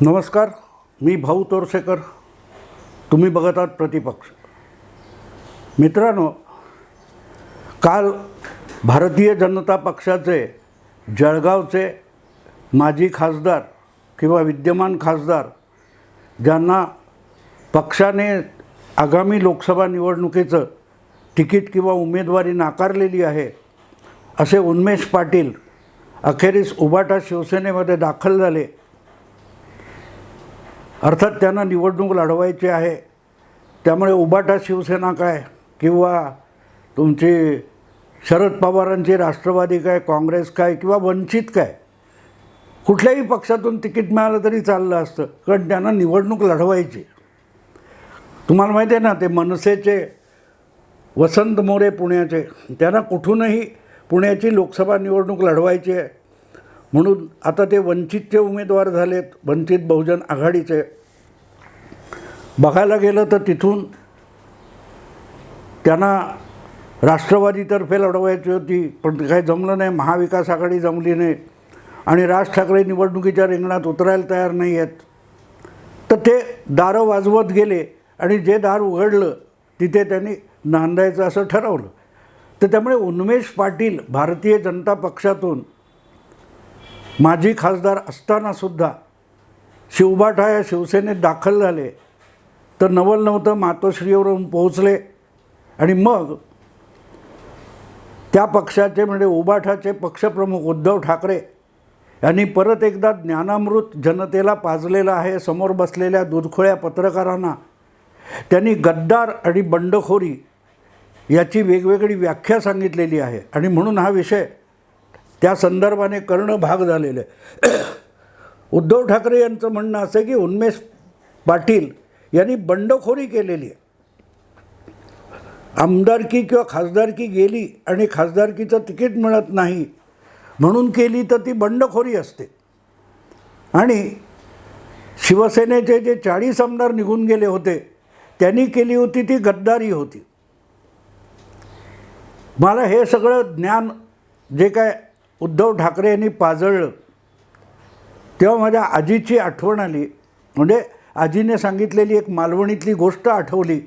नमस्कार मी भाऊ तोरसेकर. तुम्ही बघत आहात प्रतिपक्ष. मित्रांनो काल भारतीय जनता पक्षाचे जळगावचे माजी खासदार किंवा विद्यमान खासदार ज्यांना पक्षाने आगामी लोकसभा निवडणुकीचं तिकीट किंवा उमेदवारी नाकारलेली आहे असे उन्मेष पाटील अखेरीस उबाटा शिवसेनेमध्ये दाखल झाले. अर्थात त्यांना निवडणूक लढवायची आहे. त्यामुळे उबाटा शिवसेना काय किंवा तुमची शरद पवारांची राष्ट्रवादी काय काँग्रेस काय किंवा वंचित काय कुठल्याही पक्षातून तिकीट मिळालं तरी चाललं असतं कारण त्यांना निवडणूक लढवायची. तुम्हाला माहिती आहे ना ते मनसेचे वसंत मोरे पुण्याचे त्यांना कुठूनही पुण्याची लोकसभा निवडणूक लढवायची आहे. म्हणून आता ते वंचितचे उमेदवार झालेत वंचित बहुजन आघाडीचे. बघायला गेलं तर तिथून त्यांना राष्ट्रवादीतर्फे लढवायची होती पण ते काही जमलं नाही महाविकास आघाडी जमली नाही आणि राज ठाकरे निवडणुकीच्या रिंगणात उतरायला तयार नाही आहेत. तर ते दारं वाजवत गेले आणि जे दार उघडलं तिथे त्यांनी नांदायचं असं ठरवलं. तर त्यामुळे उन्मेष पाटील भारतीय जनता पक्षातून माजी खासदार असतानासुद्धा शिवबाठा या शिवसेनेत दाखल झाले तर नवल नव्हतं मातोश्रीवरून पोहोचले. आणि मग त्या पक्षाचे म्हणजे उबाठाचे पक्षप्रमुख उद्धव ठाकरे यांनी परत एकदा ज्ञानामृत जनतेला पाजलेलं आहे समोर बसलेल्या दुधखोळ्या पत्रकारांना. त्यांनी गद्दार आणि बंडखोरी याची वेगवेगळी व्याख्या सांगितलेली आहे. आणि म्हणून हा विषय त्या संदर्भाने करणं भाग झालेलं आहे उद्धव ठाकरे यांचं म्हणणं असं की उन्मेष पाटील यांनी बंडखोरी केलेली आहे. आमदारकी किंवा खासदारकी गेली आणि खासदारकीचं तिकीट मिळत नाही म्हणून केली तर ती बंडखोरी असते. आणि शिवसेनेचे जे चाळीस आमदार निघून गेले होते त्यांनी केली होती ती गद्दारी होती. मला हे सगळं ज्ञान जे काय उद्धव ठाकरे यांनी पाजळलं. तेव्हा माझ्या आजीची आठवण आली. म्हणजे आजीने सांगितलेली एक मालवणीतली गोष्ट आठवली.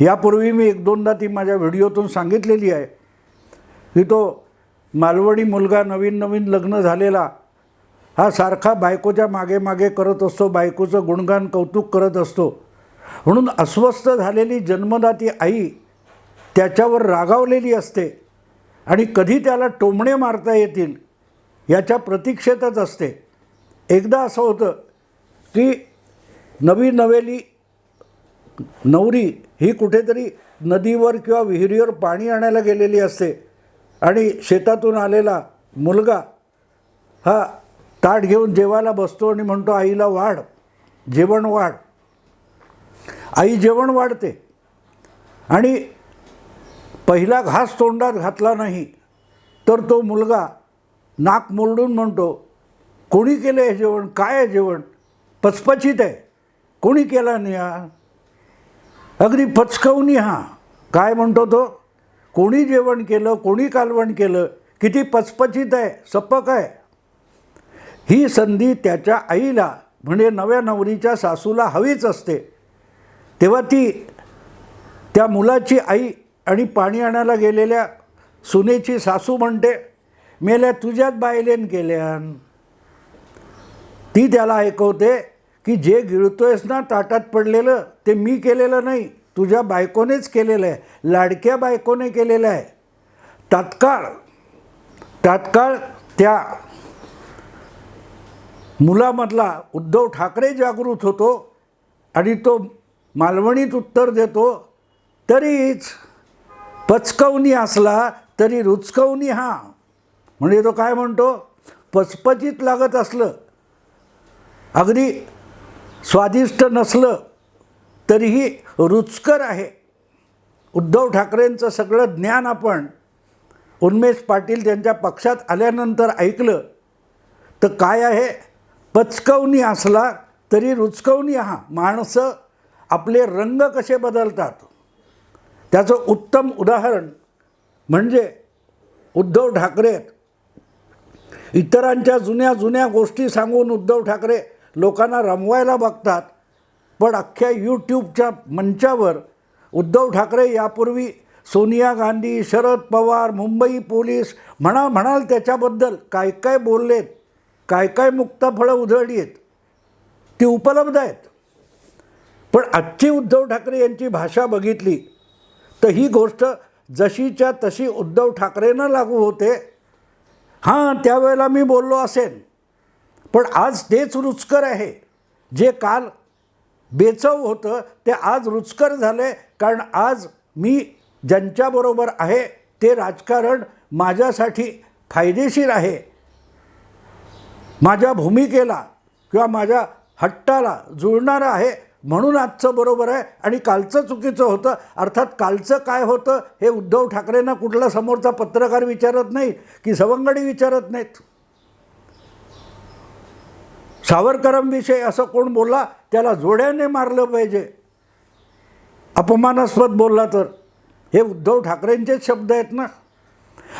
यापूर्वी मी एक दोनदा ती माझ्या व्हिडिओतून सांगितलेली आहे. की तो मालवणी मुलगा नवीन नवीन लग्न झालेला. हा सारखा बायकोच्या मागे मागे करत असतो. बायकोचं गुणगान कौतुक करत असतो. म्हणून अस्वस्थ झालेली जन्मदाती आई त्याच्यावर रागावलेली असते. आणि कधी त्याला टोमणे मारता येतील याच्या प्रतीक्षेतच असते. एकदा असं होतं की नवी नवेली नवरी ही कुठेतरी नदीवर किंवा विहिरीवर पाणी आणायला गेलेली असते आणि शेतातून आलेला मुलगा हा ताट घेऊन जेवायला बसतो आणि म्हणतो आईला वाढ जेवण वाढ. आई जेवण वाढते. आणि पहिला घास तोंडात घातला नाही तर तो मुलगा नाक मोलडून म्हणतो कोणी केलं हे जेवण? काय आहे जेवण? पचपचित आहे. कोणी केला नाही हा? अगदी पचकवणी हा. काय म्हणतो तो? कोणी जेवण केलं? कोणी कालवण केलं? किती पचपचित आहे सपक आहे. ही संधी त्याच्या आईला म्हणजे नव्या नवरीच्या सासूला हवीच असते. तेव्हा ती त्या मुलाची आई आणि पाणी आणायला गेलेल्या सुनेची सासू म्हणते मेल्या तुझ्यात बायलेन केल्यान. ती त्याला ऐकवते की जे गिळतोयस ना ताटात पडलेलं ते मी केलेलं नाही तुझ्या बायकोनेच केलेलं आहे लाडक्या बायकोने केलेलं आहे. तात्काळ तात्काळ त्या मुलामधला उद्धव ठाकरे जागृत होतो आणि तो मालवणीत उत्तर देतो तरीच पचकवणी असला तरी रुचकवणी हा. म्हणजे तो काय म्हणतो? पचपचित लागत असलं. अगदी स्वादिष्ट नसलं तरीही रुचकर आहे. उद्धव ठाकरेंचं सगळं ज्ञान आपण उन्मेष पाटील त्यांच्या पक्षात आल्यानंतर ऐकलं. तर काय आहे? पचकवणी असला तरी रुचकवणी हा. माणसं आपले रंग कसे बदलतात? त्याचं उत्तम उदाहरण म्हणजे उद्धव ठाकरे इतरांच्या जुन्या जुन्या गोष्टी सांगून उद्धव ठाकरे लोकांना रमवायला बघतात. पण अख्ख्या यूट्यूबच्या मंचावर उद्धव ठाकरे यापूर्वी सोनिया गांधी शरद पवार मुंबई पोलीस म्हणा म्हणाल त्याच्याबद्दल काय काय बोललेत काय काय मुक्ताफळं उधळली आहेत ती उपलब्ध आहेत. पण आजची उद्धव ठाकरे यांची भाषा बघितली तर ही गोष्ट जशीच्या तशी उद्धव ठाकरेंना लागू होते. हां त्यावेळेला मी बोललो असेन. पण आज तेच रुचकर आहे. जे काल बेचव होतं ते आज रुचकर झाले. कारण आज मी ज्यांच्याबरोबर आहे ते राजकारण माझ्यासाठी फायदेशीर आहे. माझ्या भूमिकेला किंवा माझ्या हट्टाला जुळणारं आहे. म्हणून आजचं बरोबर आहे आणि कालचं चुकीचं होतं. अर्थात कालचं काय होतं हे उद्धव ठाकरेंना कुठला समोरचा पत्रकार विचारत नाही की सवंगडी विचारत नाहीत. सावरकरांविषयी असं कोण बोलला? त्याला जोड्याने मारलं पाहिजे. अपमानास्पद बोलला तर. हे उद्धव ठाकरेंचेच शब्द आहेत ना.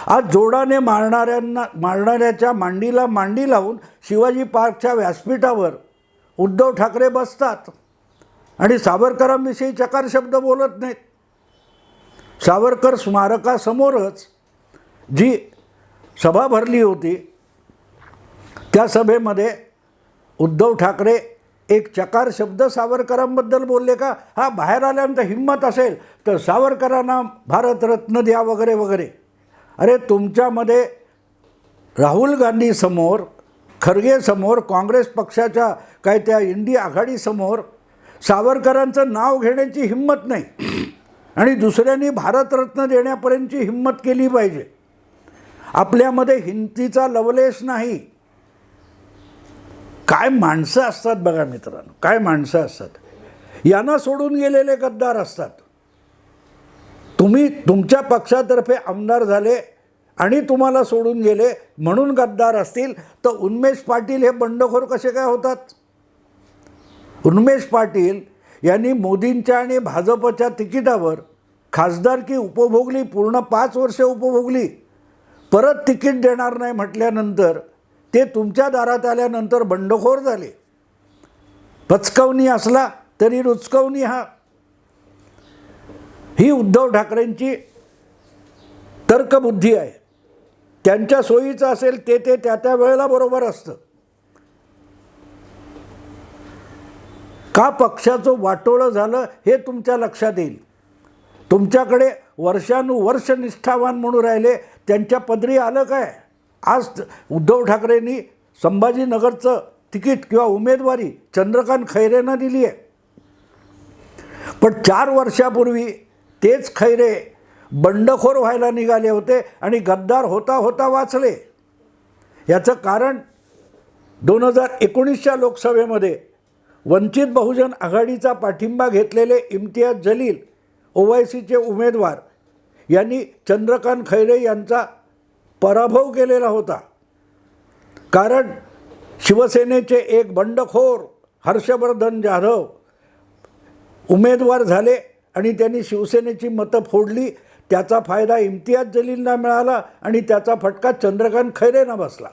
आज जोडाने मारणाऱ्यांना मारणाऱ्याच्या मांडीला मांडी लावून शिवाजी पार्कच्या व्यासपीठावर उद्धव ठाकरे बसतात. आणि सावरकरांविषयी चकार शब्द बोलत नाहीत. सावरकर स्मारकासमोरच जी सभा भरली होती त्या सभेमध्ये उद्धव ठाकरे एक चकार शब्द सावरकरांबद्दल बोलले का? हा बाहेर आल्यानंतर हिंमत असेल तर सावरकरांना भारतरत्न द्या वगैरे वगैरे. अरे तुमच्यामध्ये राहुल गांधीसमोर खरगेसमोर काँग्रेस पक्षाच्या काय त्या इंडिया आघाडीसमोर सावरकरांचं नाव घेण्याची हिंमत नाही. आणि दुसऱ्यांनी भारतरत्न देण्यापर्यंतची हिंमत केली पाहिजे. आपल्यामध्ये हिंतीचा लवलेश नाही. काय माणसं असतात बघा मित्रांनो काय माणसं असतात. यांना सोडून गेलेले गद्दार असतात. तुम्ही तुमच्या पक्षातर्फे आमदार झाले आणि तुम्हाला सोडून गेले म्हणून गद्दार असतील तर उन्मेष पाटील हे बंडखोर कसे काय होतात? उन्मेष पाटील यांनी मोदींच्या आणि भाजपच्या तिकिटावर खासदारकी उपभोगली पूर्ण पाच वर्षे उपभोगली परत तिकीट देणार नाही म्हटल्यानंतर ते तुमच्या दारात आल्यानंतर बंडखोर झाले. पचकवणी असला तरी रुचकवणी हा. ही उद्धव ठाकरेंची तर्कबुद्धी आहे. त्यांच्या सोयीचं असेल ते ते त्या त्या वेळेला बरोबर असतं. का पक्षाचं वाटोळं झालं हे तुमच्या लक्षात येईल. तुमच्याकडे वर्षानुवर्ष निष्ठावान म्हणून राहिले त्यांच्या पदरी आलं काय? आज उद्धव ठाकरेंनी संभाजीनगरचं तिकीट किंवा उमेदवारी चंद्रकांत खैरेंना दिली आहे. पण चार वर्षापूर्वी तेच खैरे बंडखोर व्हायला निघाले होते आणि गद्दार होता होता वाचले. याचं कारण दोन हजार एकोणीसच्या लोकसभेमध्ये वंचित बहुजन आघाडीचा पाठिंबा घेतलेले इम्तियाज जलील ओवायसीचे उमेदवार यांनी चंद्रकांत खैरे यांचा पराभव केलेला होता. कारण शिवसेनेचे एक बंडखोर हर्षवर्धन जाधव उमेदवार झाले आणि त्यांनी शिवसेनेची मतं फोडली त्याचा फायदा इम्तियाज जलीलना मिळाला आणि त्याचा फटका चंद्रकांत खैरेंना बसला.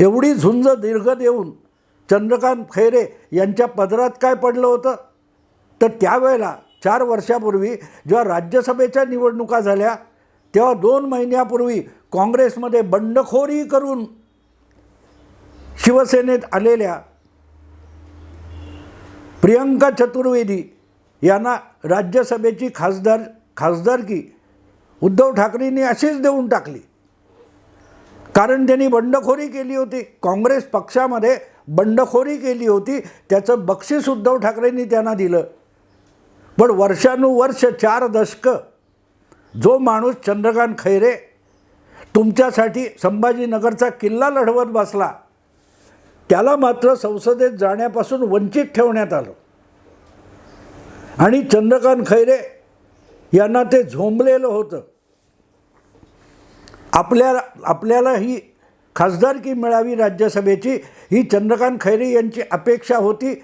एवढी झुंज दीर्घ देऊन चंद्रकांत खैरे यांच्या पदरात काय पडलं होतं? तर त्यावेळेला चार वर्षापूर्वी जेव्हा राज्यसभेच्या निवडणुका झाल्या तेव्हा दोन महिन्यापूर्वी काँग्रेसमध्ये बंडखोरी करून शिवसेनेत आलेल्या प्रियंका चतुर्वेदी यांना राज्यसभेची खासदार खासदारकी उद्धव ठाकरेंनी अशीच देऊन टाकली. कारण त्यांनी बंडखोरी केली होती. काँग्रेस पक्षामध्ये बंडखोरी केली होती त्याचं बक्षीस उद्धव ठाकरेंनी त्यांना दिलं. पण वर्षानुवर्ष चार दशकं जो माणूस चंद्रकांत खैरे तुमच्यासाठी संभाजीनगरचा किल्ला लढवत बसला त्याला मात्र संसदेत जाण्यापासून वंचित ठेवण्यात आलं. आणि चंद्रकांत खैरे यांना ते झोंबलेलं होतं. आपल्या आपल्याला ही खासदारकी मिळावी राज्यसभेची ही चंद्रकांत खैरे यांची अपेक्षा होती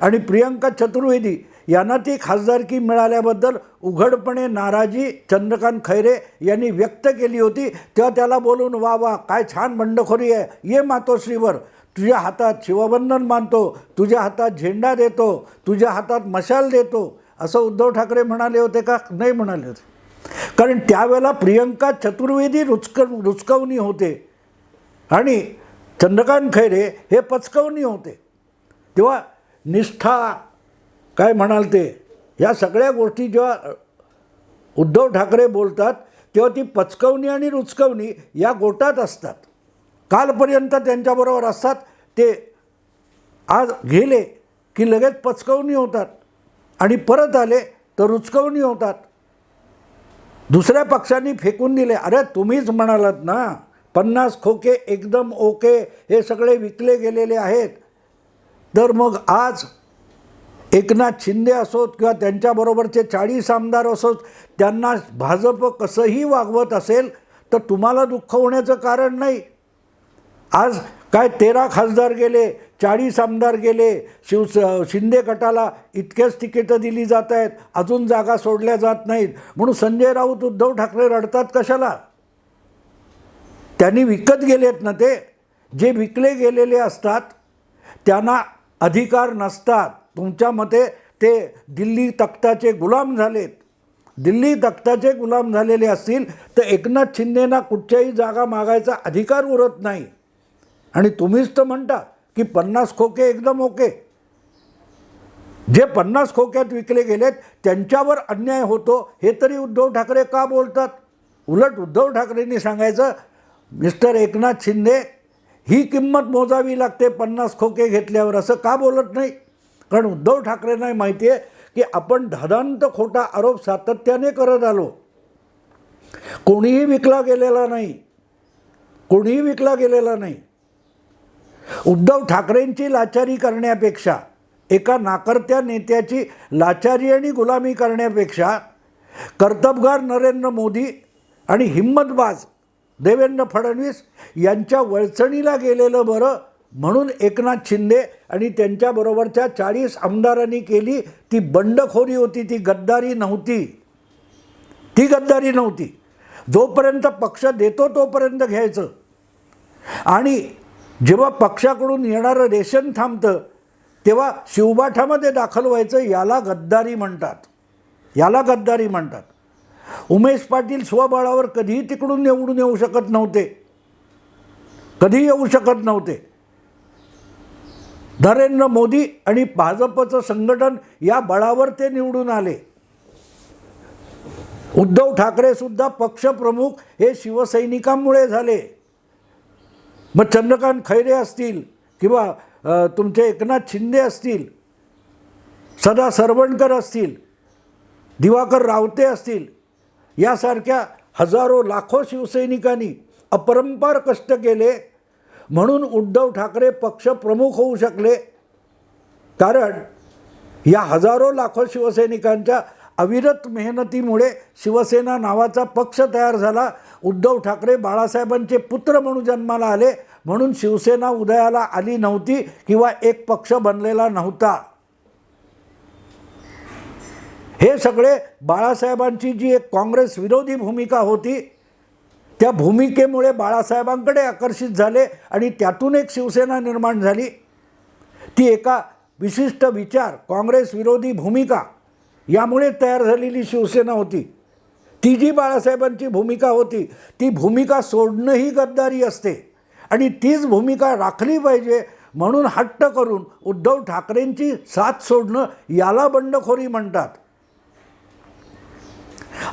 आणि प्रियंका चतुर्वेदी यांना ती खासदारकी मिळाल्याबद्दल उघडपणे नाराजी चंद्रकांत खैरे यांनी व्यक्त केली होती. तेव्हा त्याला बोलून वा वा काय छान बंडखोरी आहे. ये मातोश्रीवर. तुझ्या हातात शिवबंधन मानतो तुझ्या हातात झेंडा देतो. तुझ्या हातात मशाल देतो. असं उद्धव ठाकरे म्हणाले होते का? नाही म्हणाले होते. कारण त्यावेळेला प्रियंका चतुर्वेदी रुचक रुचकवणी होते. आणि चंद्रकांत खैरे हे पचकवणी होते. तेव्हा निष्ठा काय म्हणाल ते? या सगळ्या गोष्टी जेव्हा उद्धव ठाकरे बोलतात तेव्हा ती पचकवणी आणि रुचकवणी या गोटात असतात. कालपर्यंत त्यांच्याबरोबर असतात ते आज गेले की लगेच पचकवणी होतात आणि परत आले तर रुचकवणी होतात. दुसऱ्या पक्षांनी फेकून दिले. अरे तुम्हीच म्हणालात ना. पन्नास खोके एकदम ओके हे सगळे विकले गेलेले आहेत. तर मग आज एकनाथ शिंदे असोत किंवा त्यांच्याबरोबरचे चाळीस आमदार असोत त्यांना भाजप कसंही वागवत असेल तर तुम्हाला दुःख होण्याचं कारण नाही. आज काय तेरा खासदार गेले चाळीस आमदार गेले शिव शिंदे गटाला इतकेच तिकीटं दिली जात आहेत अजून जागा सोडल्या जात नाहीत. म्हणून संजय राऊत उद्धव ठाकरे रडतात कशाला? त्यांनी विकत गेलेत ना ते. जे विकले गेलेले असतात त्यांना अधिकार नसतात. तुमच्या मते ते दिल्ली तख्ताचे गुलाम झालेत. दिल्ली तख्ताचे गुलाम झालेले असतील तर एकनाथ शिंदेना कुठच्याही जागा मागायचा अधिकार उरत नाही. आणि तुम्हीच तर म्हणता की पन्नास खोके एकदम ओके. जे पन्नास खोक्यात विकले गेलेत त्यांच्यावर अन्याय होतो हे तरी उद्धव ठाकरे का बोलतात? उलट उद्धव ठाकरेंनी सांगायचं मिस्टर एकनाथ शिंदे ही किंमत मोजावी लागते पन्नास खोके घेतल्यावर असं का बोलत नाही? कारण उद्धव ठाकरेंना माहिती आहे की आपण धदांत खोटा आरोप सातत्याने करत आलो. कोणीही विकला गेलेला नाही. कोणीही विकला गेलेला नाही. उद्धव ठाकरेंची लाचारी करण्यापेक्षा एका नाकर्त्या नेत्याची लाचारी आणि गुलामी करण्यापेक्षा कर्तबगार नरेंद्र मोदी आणि हिंमतबाज देवेंद्र फडणवीस यांच्या वळचणीला गेलेलं बरं म्हणून एकनाथ शिंदे आणि त्यांच्याबरोबरच्या चाळीस आमदारांनी केली. ती बंडखोरी होती ती गद्दारी नव्हती. ती गद्दारी नव्हती. जोपर्यंत पक्ष देतो तोपर्यंत घ्यायचं. आणि जेव्हा पक्षाकडून येणारं रेशन थांबतं तेव्हा शिवबाठामध्ये दाखल व्हायचं याला गद्दारी म्हणतात. याला गद्दारी म्हणतात. उमेश पाटील स्वबळावर कधीही तिकडून निवडून येऊ शकत नव्हते. कधी येऊ शकत नव्हते. नरेंद्र मोदी आणि भाजपचं संघटन या बळावर ते निवडून आले. उद्धव ठाकरे सुद्धा पक्षप्रमुख हे शिवसैनिकांमुळे झाले. मग चंद्रकांत खैरे असतील किंवा तुमचे एकनाथ शिंदे असतील सदा सरवणकर असतील दिवाकर रावते असतील यासारख्या हजारो लाखो शिवसैनिकांनी अपरंपार कष्ट केले. म्हणून उद्धव ठाकरे पक्ष प्रमुख होऊ शकले. कारण या हजारो लाखो शिवसैनिकांच्या अविरत मेहनतीमुळे शिवसेना नावाचा पक्ष तयार झाला. उद्धव ठाकरे बाळासाहेबांचे पुत्र म्हणून जन्माला आले. म्हणून शिवसेना उदयाला आली नव्हती किंवा एक पक्ष बनलेला नव्हता. हे सगळे बाळासाहेबांची जी एक काँग्रेस विरोधी भूमिका होती त्या भूमिकेमुळे बाळासाहेबांकडे आकर्षित झाले आणि त्यातून एक शिवसेना निर्माण झाली. ती एका विशिष्ट विचार काँग्रेस विरोधी भूमिका यामुळे तयार झालेली शिवसेना होती. ती जी बाळासाहेबांची भूमिका होती ती भूमिका सोडणं ही गद्दारी असते आणि तीच भूमिका राखली पाहिजे म्हणून हट्ट करून उद्धव ठाकरेंची साथ सोडणं याला बंडखोरी म्हणतात.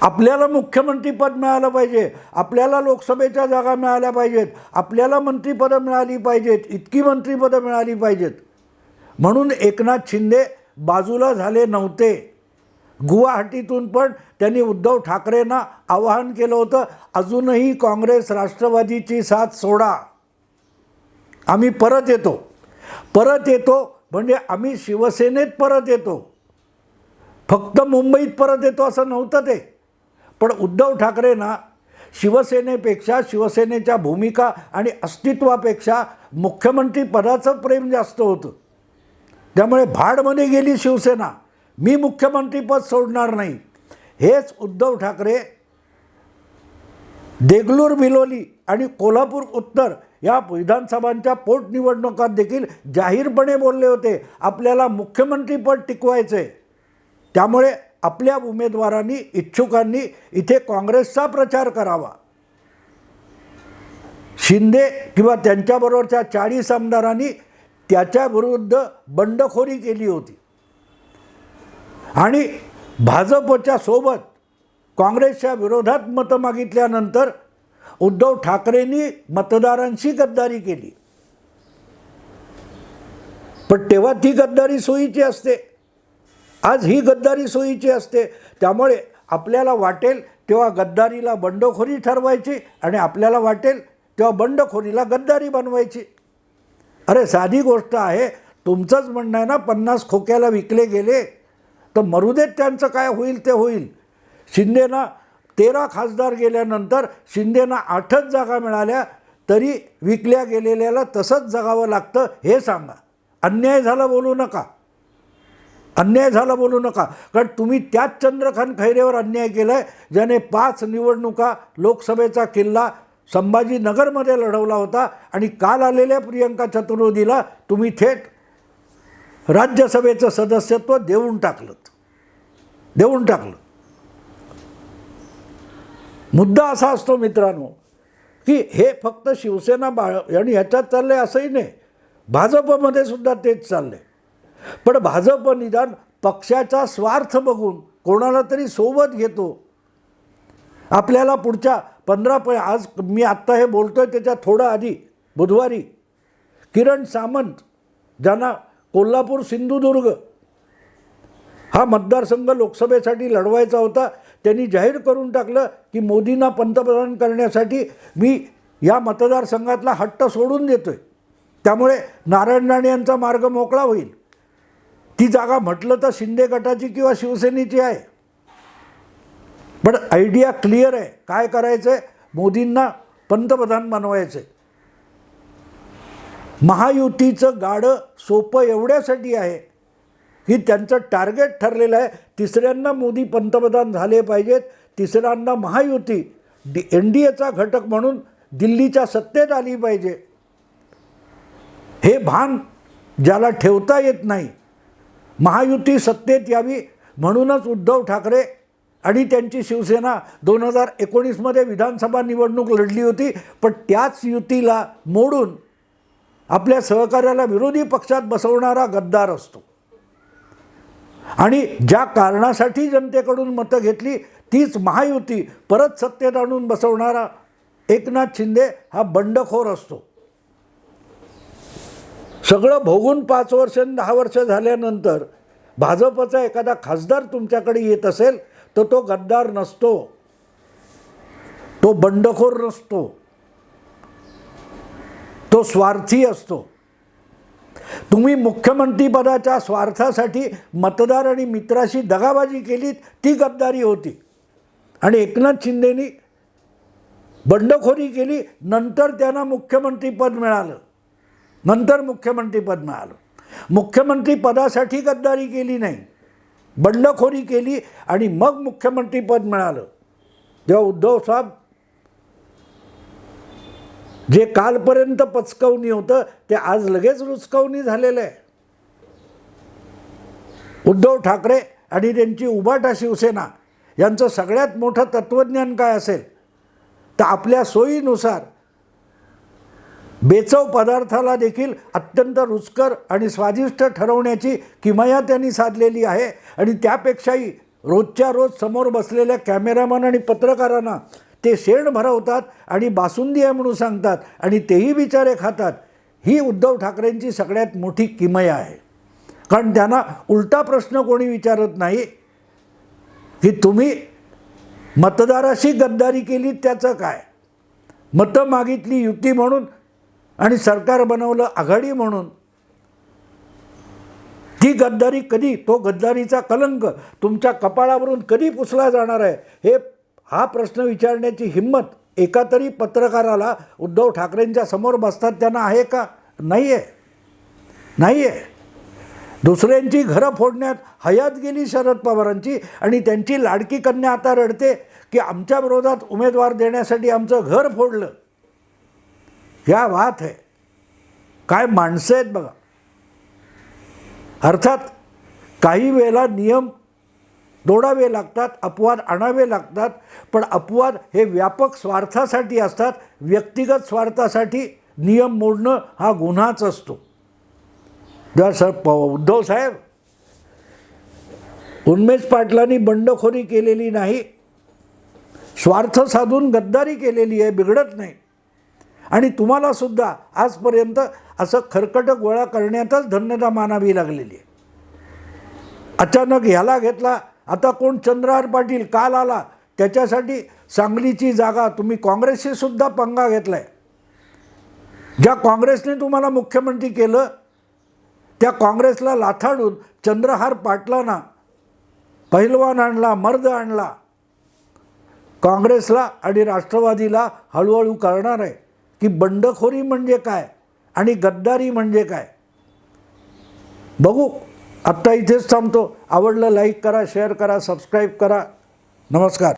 आपल्याला मुख्यमंत्रीपद मिळालं पाहिजे. आपल्याला लोकसभेच्या जागा मिळाल्या पाहिजेत. आपल्याला मंत्रिपदं मिळाली पाहिजेत. इतकी मंत्रिपदं मिळाली पाहिजेत. म्हणून एकनाथ शिंदे बाजूला झाले नव्हते. गुवाहाटीतून पण त्यांनी उद्धव ठाकरेंना आवाहन केलं होतं अजूनही काँग्रेस राष्ट्रवादीची साथ सोडा. आम्ही परत येतो. परत येतो म्हणजे आम्ही शिवसेनेत परत येतो. फक्त मुंबईत परत येतो असं नव्हतं ते. पण उद्धव ठाकरेंना शिवसेनेपेक्षा शिवसेनेच्या भूमिका आणि अस्तित्वापेक्षा मुख्यमंत्री पदाचं प्रेम जास्त होतं. त्यामुळे भाडमध्ये गेली शिवसेना. मी मुख्यमंत्रीपद सोडणार नाही. हेच उद्धव ठाकरे देगलूर बिलोली आणि कोल्हापूर उत्तर या विधानसभांच्या पोटनिवडणुकात देखील जाहीरपणे बोलले होते. आपल्याला मुख्यमंत्रीपद टिकवायचे त्यामुळे आपल्या उमेदवारांनी इच्छुकांनी इथे काँग्रेसचा प्रचार करावा. शिंदे किंवा त्यांच्याबरोबरच्या चाळीस आमदारांनी त्याच्याविरुद्ध बंडखोरी केली होती. आणि भाजपच्या सोबत काँग्रेसच्या विरोधात मतं मागितल्यानंतर उद्धव ठाकरेंनी मतदारांशी गद्दारी केली. पण तेव्हा ती गद्दारी सोयीची असते. आज ही गद्दारी सोयीची असते. त्यामुळे आपल्याला वाटेल तेव्हा गद्दारीला बंडखोरी ठरवायची आणि आपल्याला वाटेल तेव्हा बंडखोरीला गद्दारी बनवायची. अरे साधी गोष्ट आहे. तुमचंच म्हणणं आहे ना पन्नास खोक्याला विकले गेले तर मरुदेत त्यांचं काय होईल ते होईल. शिंदेना तेरा खासदार गेल्यानंतर शिंदेना आठच जागा मिळाल्या तरी विकल्या गेलेल्याला तसंच जगावं लागतं हे सांगा. अन्याय झाला बोलू नका. अन्याय झाला बोलू नका. कारण तुम्ही त्याच चंद्रकांत खैरेवर अन्याय केला आहे ज्याने पाच निवडणुका लोकसभेचा किल्ला संभाजीनगरमध्ये लढवला होता आणि काल आलेल्या प्रियंका चतुर्वेदीला तुम्ही थेट राज्यसभेचं सदस्यत्व देऊन टाकलं. देऊन टाकलं. मुद्दा असा असतो मित्रांनो की हे फक्त शिवसेना बाळ आणि ह्याच्यात चाललं आहे असंही नाही. भाजपमध्ये सुद्धा तेच चाललं आहे पण भाजप निदान पक्षाचा स्वार्थ बघून कोणाला तरी सोबत घेतो. आपल्याला पुढच्या पंधरा प आज मी आत्ता हे बोलतो आहे त्याच्या थोडं आधी बुधवारी. किरण सामंत ज्यांना कोल्हापूर सिंधुदुर्ग हा मतदारसंघ लोकसभेसाठी लढवायचा होता त्यांनी जाहीर करून टाकलं की मोदींना पंतप्रधान करण्यासाठी मी या मतदारसंघातला हट्ट सोडून देतो आहे त्यामुळे नारायण राणे यांचा मार्ग मोकळा होईल. ती जागा म्हटलं तर शिंदे गटाची किंवा शिवसेनेची आहे. पण आयडिया क्लिअर आहे. काय करायचं आहे मोदींना पंतप्रधान बनवायचं महायुतीचं गाडं सोपं एवढ्यासाठी आहे. की त्यांचं टार्गेट ठरलेलं आहे. तिसऱ्यांना मोदी पंतप्रधान झाले पाहिजेत. तिसऱ्यांना महायुती डी एन डी एचा घटक म्हणून दिल्लीच्या सत्तेत आली पाहिजे. हे भान ज्याला ठेवता येत नाही. महायुती सत्तेत यावी म्हणूनच उद्धव ठाकरे आणि त्यांची शिवसेना दोन हजार एकोणीसमध्ये विधानसभा निवडणूक लढली होती पण त्याच युतीला मोडून आपल्या सहकार्याला विरोधी पक्षात बसवणारा गद्दार असतो. आणि ज्या कारणासाठी जनतेकडून मतं घेतली तीच महायुती परत सत्तेत आणून बसवणारा एकनाथ शिंदे हा बंडखोर असतो. सगळं भोगून पाच वर्ष दहा वर्ष झाल्यानंतर भाजपचा एखादा खासदार तुमच्याकडे येत असेल तर तो गद्दार नसतो. तो बंडखोर नसतो. तो स्वार्थी असतो. तुम्ही मुख्यमंत्रीपदाच्या स्वार्थासाठी मतदार आणि मित्राशी दगाबाजी केलीत ती गद्दारी होती. आणि एकनाथ शिंदेनी बंडखोरी केली नंतर त्यांना मुख्यमंत्रीपद मिळालं. नंतर मुख्यमंत्रीपद मिळालं. मुख्यमंत्रीपदासाठी गद्दारी केली नाही. बंडखोरी केली आणि मग मुख्यमंत्रीपद मिळालं. जेव्हा उद्धव साहेब जे कालपर्यंत पचकवणी होतं ते आज लगेच रुचकवणी झालेलं आहे. उद्धव ठाकरे आणि त्यांची उबाटा शिवसेना यांचं सगळ्यात मोठं तत्त्वज्ञान काय असेल? तर आपल्या सोयीनुसार बेचव पदार्थाला देखील अत्यंत रुचकर आणि स्वादिष्ट ठरवण्याची किमया त्यांनी साधलेली आहे. आणि त्यापेक्षाही रोजच्या रोज समोर बसलेल्या कॅमेरामन आणि पत्रकारांना ते शेण भरवतात आणि बासुंदी आहे म्हणून सांगतात आणि तेही बिचारे खातात. ही उद्धव ठाकरेंची सगळ्यात मोठी किमया आहे. कारण त्यांना उलटा प्रश्न कोणी विचारत नाही की तुम्ही मतदाराशी गद्दारी केली त्याचं काय? मतं मागितली युती म्हणून आणि सरकार बनवलं आघाडी म्हणून. ती गद्दारी कधी तो गद्दारीचा कलंक तुमच्या कपाळावरून कधी पुसला जाणार आहे हे हा प्रश्न विचारण्याची हिंमत एका तरी पत्रकाराला उद्धव ठाकरेंच्या समोर बसतात त्यांना आहे का? नाही आहे नाही आहे दुसऱ्यांची घरं फोडण्यात हयात गेली शरद पवारांची आणि त्यांची लाडकी कन्या आता रडते की आमच्या विरोधात उमेदवार देण्यासाठी आमचं घर फोडलं. ह्या बात आहे. काय माणसं आहेत बघा. अर्थात काही वेळेला नियम तोडावे लागतात अपवाद आणावे लागतात पण अपवाद हे व्यापक स्वार्थासाठी असतात व्यक्तिगत स्वार्थासाठी नियम मोडणं हा गुन्हाच असतो. जर सर प उद्धव साहेब उन्मेष पाटलांनी बंडखोरी केलेली नाही स्वार्थ साधून गद्दारी केलेली आहे बिघडत नाही. आणि तुम्हाला सुद्धा आजपर्यंत असं खरकट गोळा करण्यातच धन्यता मानावी लागलेली आहे. अचानक ह्याला घेतला आता कोण चंद्रहार पाटील काल आला त्याच्यासाठी सांगलीची जागा तुम्ही काँग्रेसशी सुद्धा पंगा आहे ज्या काँग्रेसने तुम्हाला मुख्यमंत्री केलं त्या काँग्रेसला लाथाडून चंद्रहार पाटलांना पहिलवान आणला मर्द आणला. काँग्रेसला आणि राष्ट्रवादीला हळूहळू करणार आहे. की बंडखोरी म्हणजे काय आणि गद्दारी म्हणजे काय? बघू. आत्ता इथेच थांबतो. आवडलं लाईक करा शेअर करा सबस्क्राईब करा. नमस्कार.